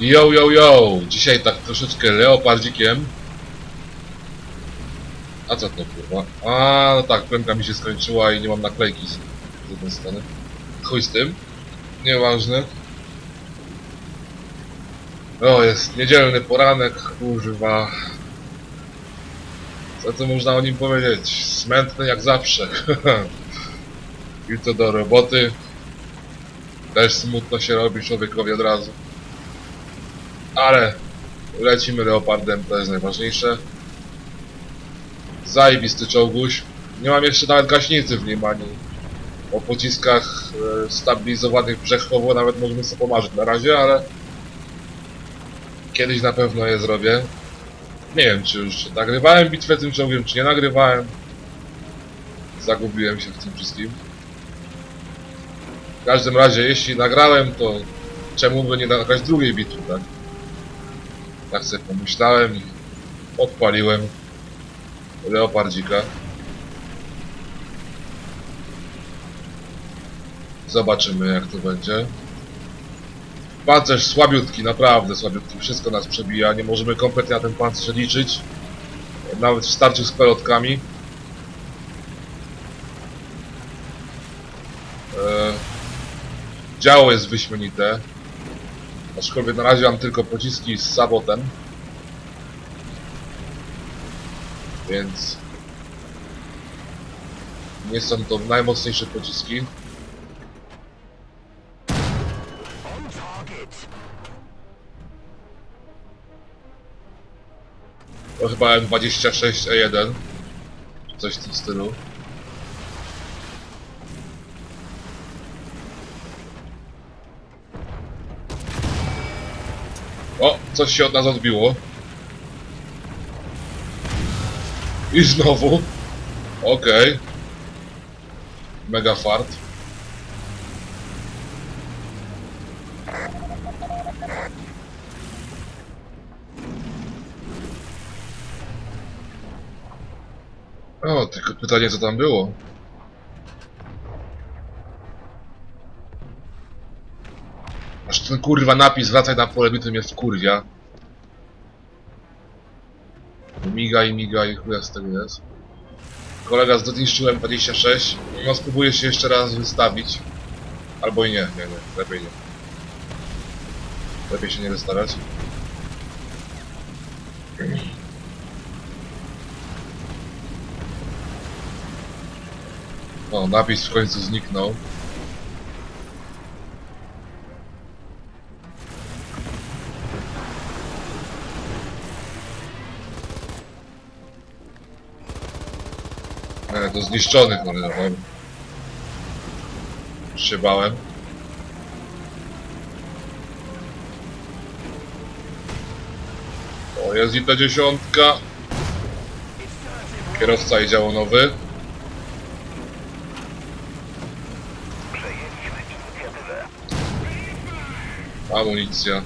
Yo, yo, yo! Dzisiaj tak troszeczkę leopardzikiem. A co to kurwa? A, no tak, prędka mi się skończyła i nie mam naklejki z jednej strony. Chuj z tym. Nieważne. O, jest niedzielny poranek, kurwa. Co tu można o nim powiedzieć? Smętny jak zawsze. Jutro do roboty. Też smutno się robi człowiekowi od razu. Ale lecimy leopardem, to jest najważniejsze. Zajebisty czołguś. Nie mam jeszcze nawet gaśnicy w nim ani o pociskach e, stabilizowanych brzechowo nawet możemy sobie pomarzyć na razie, ale kiedyś na pewno je zrobię. Nie wiem czy już nagrywałem bitwę tym czołgiem, czy nie nagrywałem. Zagubiłem się w tym wszystkim. W każdym razie, jeśli nagrałem, to czemu by nie nagrać drugiej bitwy, tak? Tak sobie pomyślałem i odpaliłem leopardzika. Zobaczymy jak to będzie. Pancerz słabiutki, naprawdę słabiutki. Wszystko nas przebija. Nie możemy kompletnie na ten pancerz liczyć. Nawet w starciu z pelotkami. Eee, działo jest wyśmienite. Aczkolwiek na razie mam tylko pociski z sabotem. Więc nie są to najmocniejsze pociski. To chyba M26E1. Czy coś w tym stylu. Coś się od nas odbiło. I znowu. Okej. Mega fart. O, tylko pytanie co tam było. Ten kurwa napis wracaj na pole bitwy mnie wkurwia. Miga i miga i chuja z tego jest. Kolega zniszczyłem 26. No spróbuję się jeszcze raz wystawić. Albo i nie, nie, nie, lepiej nie. Lepiej się nie wystawiać. O, napis w końcu zniknął. To zniszczony cholera. no. Już się bałem. O, jest i ta dziesiątka. Kierowca i działo nowy. Przejęliśmy inicjatywę. Amunicja.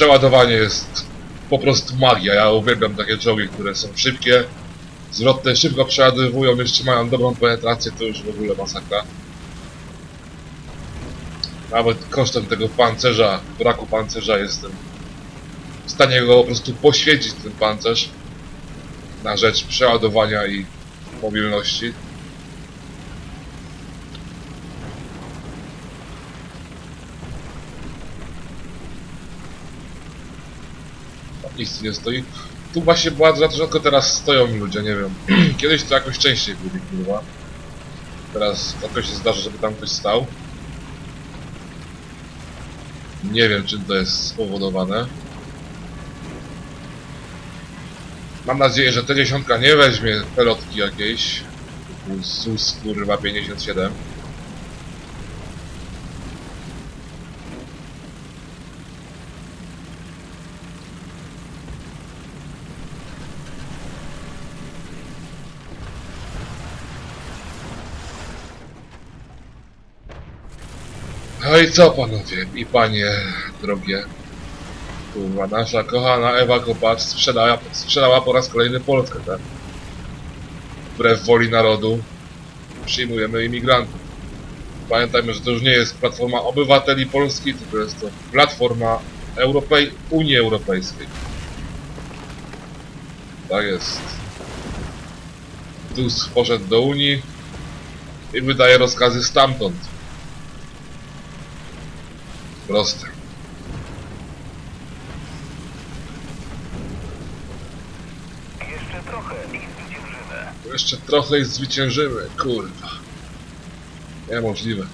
Przeładowanie jest po prostu magia. Ja uwielbiam takie czołgi, które są szybkie, zwrotne, szybko przeładowują, jeszcze mają dobrą penetrację, to już w ogóle masakra. Nawet kosztem tego pancerza, braku pancerza jestem w stanie go po prostu poświęcić ten pancerz na rzecz przeładowania i mobilności. Nic nie stoi. Tu właśnie bardzo rzadko teraz stoją ludzie, nie wiem. Kiedyś to jakoś częściej byli, kurwa. Teraz rzadko się zdarza, żeby tam ktoś stał. Nie wiem, czym to jest spowodowane. Mam nadzieję, że T10 nie weźmie pelotki jakiejś. ZUS kurwa 57. No i co panowie i panie drogie? Kurwa, nasza kochana Ewa Kopacz sprzedała, sprzedała po raz kolejny Polskę, tak? Wbrew woli narodu. przyjmujemy imigrantów. Pamiętajmy, że to już nie jest platforma obywateli Polski, tylko jest to platforma Europej... Unii Europejskiej. Tak jest. Tusk poszedł do Unii i wydaje rozkazy stamtąd. Proste. Jeszcze trochę i zwyciężymy. Jeszcze trochę i zwyciężymy, kurwa. Niemożliwe.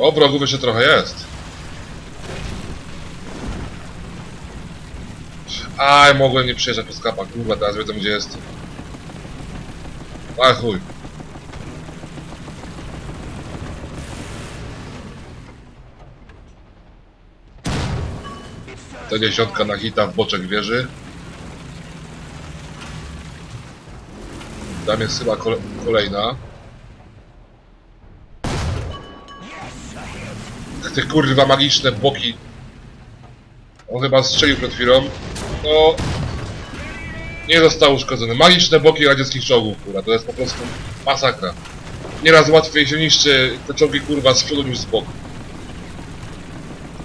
O, wrogów jeszcze trochę jest. Aj, mogłem nie przyjeżdżać po skapa, kurwa, teraz wiedzą gdzie jest. A chuj. To dziesiątka na hita w boczek wieży. Tam jest chyba kole kolejna. Te kurwa magiczne boki. On chyba strzelił przed chwilą. No... Nie został uszkodzony. Magiczne boki radzieckich czołgów, kurwa. To jest po prostu masakra. Nieraz łatwiej się niszczy te czołgi, kurwa, z przodu niż z boku.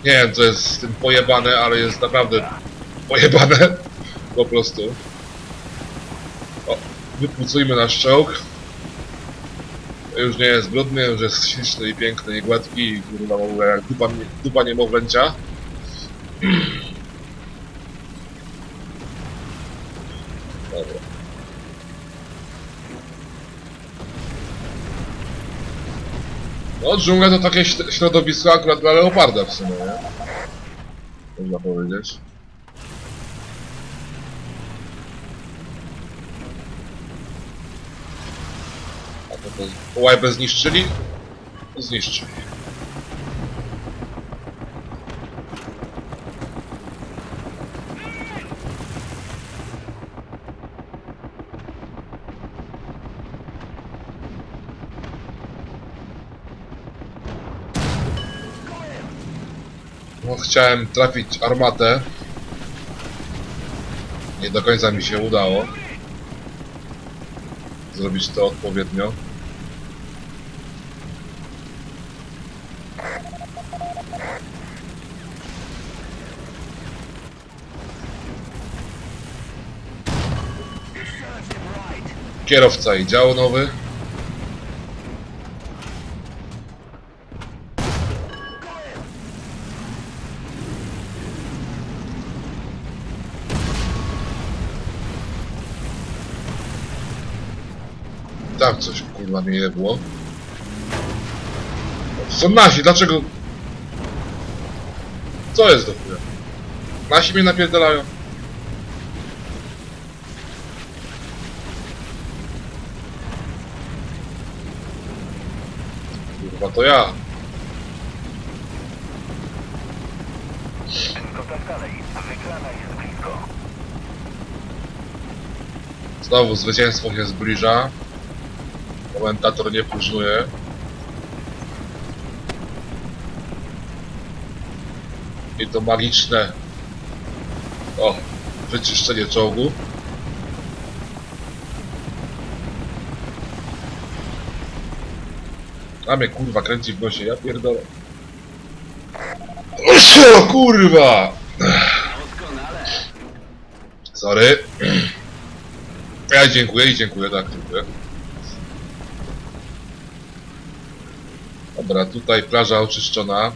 Nie wiem, co jest z tym pojebane, ale jest naprawdę pojebane. Po prostu. O, wypucujmy nasz czołg. Już nie jest brudny, już jest śliczny i piękny i gładki i kurwa w ogóle jak dupa, dupa niemowlęcia. Dobra. No, dżungla to takie śr- środowisko akurat dla leoparda w sumie, nie? Można powiedzieć. A to, to łajbę zniszczyli? Zniszczyli. No, chciałem trafić armatę. Nie do końca mi się udało. Zrobić to odpowiednio. Kierowca i dział nowy. Tam coś kurwa mnie nie było. Są nasi, dlaczego? Co jest do chuja? Nasi mnie napierdalają. Kurwa to ja. Znowu zwycięstwo się zbliża. Komentator nie próżnuje. I to magiczne. O, wyczyszczenie czołgu. A kurwa kręci w nosie, ja pierdolę. O kurwa! Sorry. Ja dziękuję i dziękuję, tak, dziękuję. Dobra, tutaj plaża oczyszczona.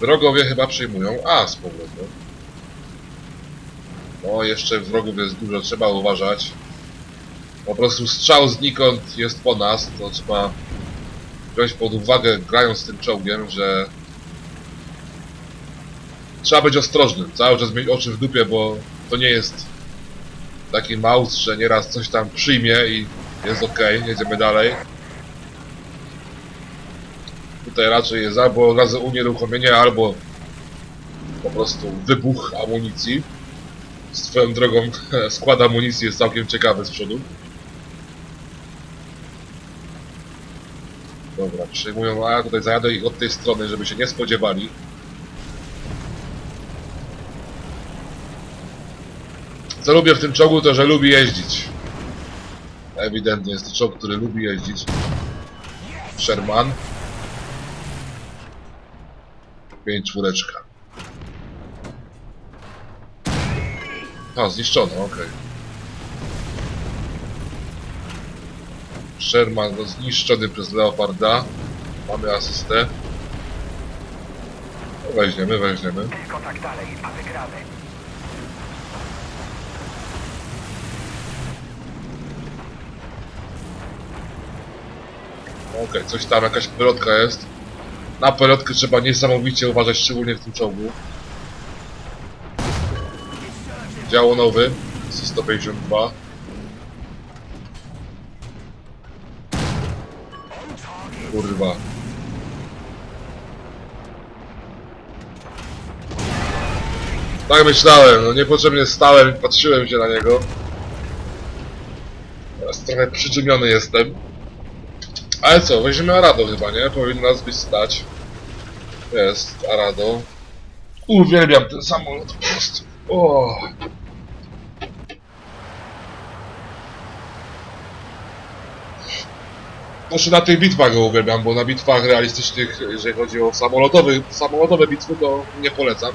Wrogowie chyba przyjmują A z powrotem. No, jeszcze wrogów jest dużo, trzeba uważać. Po prostu strzał znikąd jest po nas, to trzeba wziąć pod uwagę, grając tym czołgiem, że trzeba być ostrożnym, cały czas mieć oczy w dupie, bo to nie jest taki mouse, że nieraz coś tam przyjmie i jest ok, jedziemy dalej. Tutaj raczej jest albo od razu unieruchomienie, albo po prostu wybuch amunicji. Swoją drogą skład amunicji jest całkiem ciekawy z przodu. Dobra, przyjmują A, tutaj zajadę ich od tej strony, żeby się nie spodziewali. Co lubię w tym czołgu, to że lubi jeździć. Ewidentnie jest to czołg, który lubi jeździć. Sherman. 5 czwóreczka. A, zniszczono, okej. Sherman no, zniszczony przez Leoparda. Mamy asystę. No, Weźmiemy, weźmiemy. Tylko tak dalej, a wygramy. Okej, coś tam, jakaś pelotka jest. Na pelotkę trzeba niesamowicie uważać, szczególnie w tym czołgu. Działo nowy, C-152. Kurwa. Tak myślałem, no niepotrzebnie stałem i patrzyłem się na niego. Teraz trochę przyczyniony jestem. Ale co, weźmiemy Arado chyba, nie? Powinno nas być stać. Jest, Arado. Uwielbiam ten samolot po prostu. Znaczy na tych bitwach go uwielbiam, bo na bitwach realistycznych, jeżeli chodzi o samolotowe, samolotowe bitwy, to nie polecam.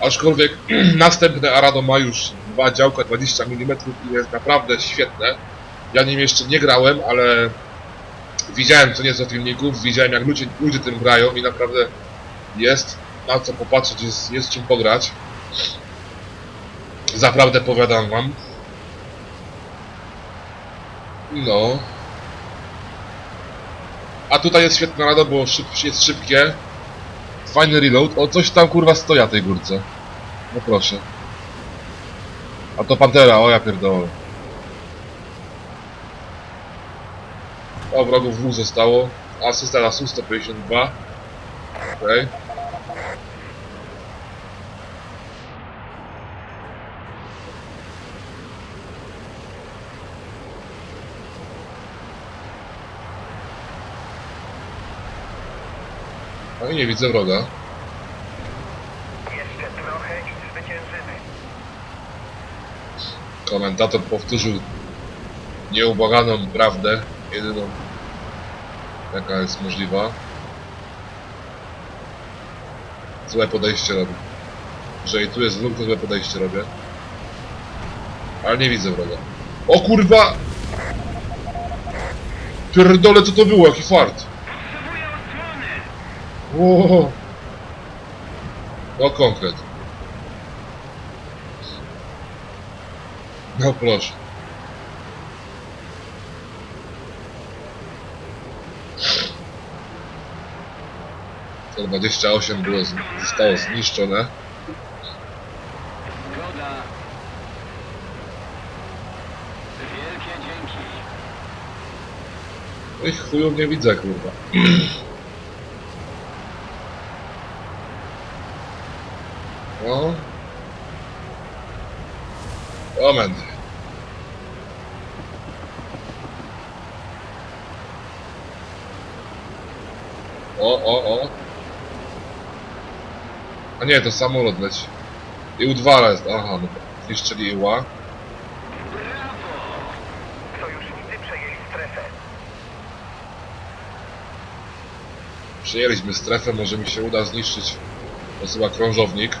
Aczkolwiek następne Arado ma już dwa działka 20 mm i jest naprawdę świetne. Ja nim jeszcze nie grałem, ale widziałem co nieco filmików, widziałem jak ludzie, ludzie tym grają i naprawdę jest na co popatrzeć, jest, jest czym pograć. Zaprawdę powiadam wam. No. A tutaj jest świetna rada, bo szyb, jest szybkie. Fajny reload. O, coś tam kurwa stoi na tej górce. No proszę. A to Pantera, o ja pierdolę. O, wrogów dwóch zostało. Asysta na Su-152. Okej. No i nie widzę wroga. Jeszcze trochę i zwyciężymy. Komentator powtórzył nieubłaganą prawdę, jedyną jaka jest możliwa. Złe podejście robi. Jeżeli tu jest wróg, to złe podejście robię. Ale nie widzę wroga. O kurwa! Pierdolę, co to było? Jaki fart! Ło! No konkret. No proszę. To 28 było, z- zostało zniszczone. Zgoda. Wielkie dzięki. No i chujów nie widzę, kurwa. No. Moment. O, o, o. A nie, to samolot leci. I U2 jest, aha, no zniszczyli Iła. Sojusznicy przejęli strefę. Może mi się uda zniszczyć chyba krążownik.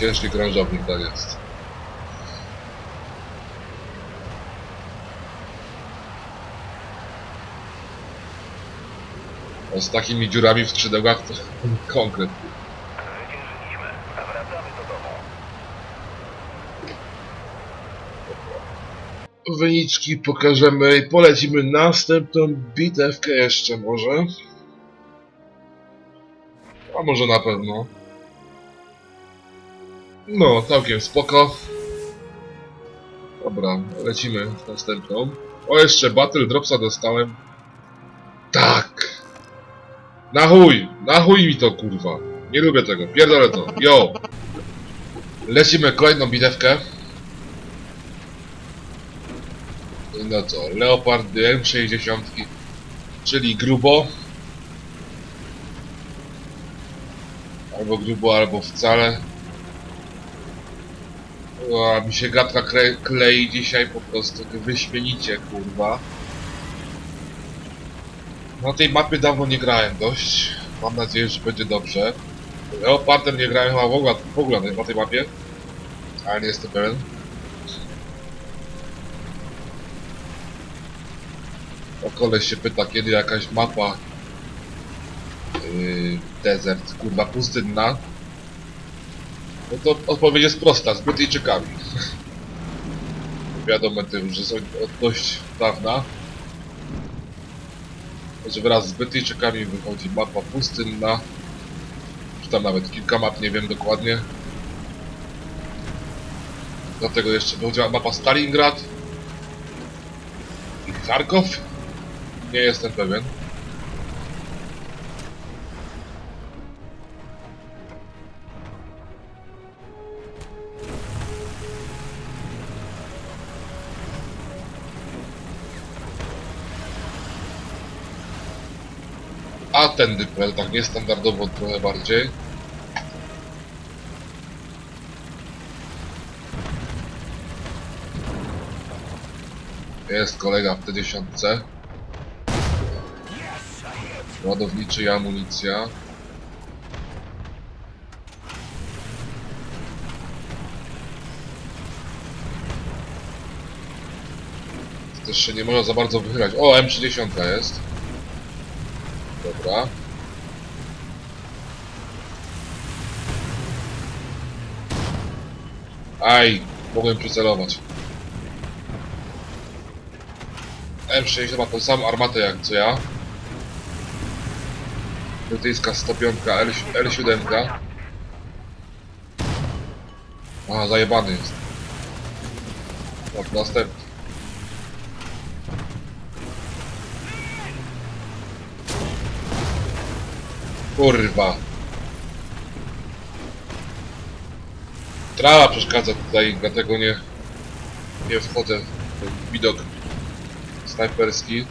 Ciężki krążownik tak jest. Z takimi dziurami w skrzydełkach to konkret. Zwyciężyliśmy, a wracamy do domu. Wyniczki pokażemy i polecimy następną bitewkę jeszcze może. A może na pewno. No, całkiem spoko. Dobra, lecimy w następną. O, jeszcze Battle Dropsa dostałem. Tak! Na chuj! Na chuj mi to, kurwa! Nie lubię tego, pierdolę to. Yo! Lecimy kolejną bitewkę. No co, Leopardy M60, czyli grubo. Albo grubo, albo wcale. O, mi się gadka kle klei dzisiaj po prostu, wyśmienicie, kurwa. Na tej mapie dawno nie grałem dość. Mam nadzieję, że będzie dobrze. Leopardem nie grałem chyba w ogóle, w ogóle na tej mapie. Ale nie jestem pewien. O koleś się pyta, kiedy jakaś mapa yy, desert, kurwa, pustynna. No to odpowiedź jest prosta, z Brytyjczykami. Wiadomo tym, że są od dość dawna. Że wraz z Brytyjczykami wychodzi mapa pustynna. Czy tam nawet kilka map, nie wiem dokładnie. Dlatego jeszcze wychodziła mapa Stalingrad. I Charkow? Nie jestem pewien. A ten dypel, tak niestandardowo trochę bardziej. Jest kolega w T10. Ładowniczy i amunicja. Też się nie można za bardzo wychylać. O, M30 jest. Dobra. Aj, mogłem przycelować. M60 ma tą samą armatę jak co ja. Brytyjska 105 L, L7. A, zajebany jest. Tak, następny. Kurwa. Trawa przeszkadza tutaj, dlatego nie, nie wchodzę w ten widok snajperski.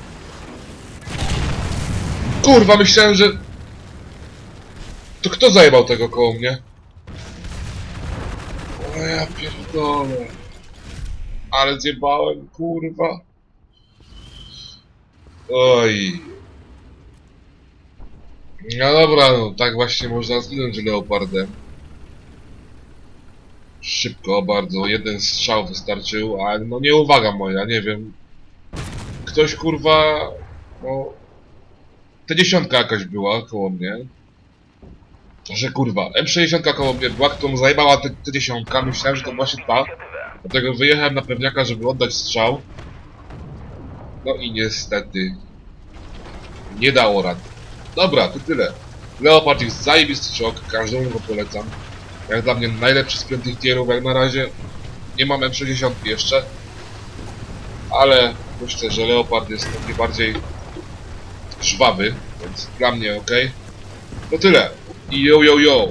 Kurwa, myślałem, że... To kto zajebał tego koło mnie? O ja pierdolę. Ale zjebałem, kurwa. Oj. No dobra, no tak właśnie można zginąć leopardem. Szybko, bardzo. Jeden strzał wystarczył, ale no nie uwaga moja, nie wiem. Ktoś kurwa, no... Te dziesiątka jakaś była koło mnie. Że kurwa, M60 koło mnie była, którą zajebała te, te dziesiątka. Myślałem, że to właśnie ta. Dlatego wyjechałem na pewniaka, żeby oddać strzał. No i niestety... Nie dało rady. Dobra, to tyle. Leopard jest zajebisty szok, każdemu go polecam. Jak dla mnie najlepszy z piątych tierów jak na razie. Nie mam M60 jeszcze. Ale myślę, że Leopard jest taki bardziej żwawy, więc dla mnie ok. To tyle. I yo yo yo.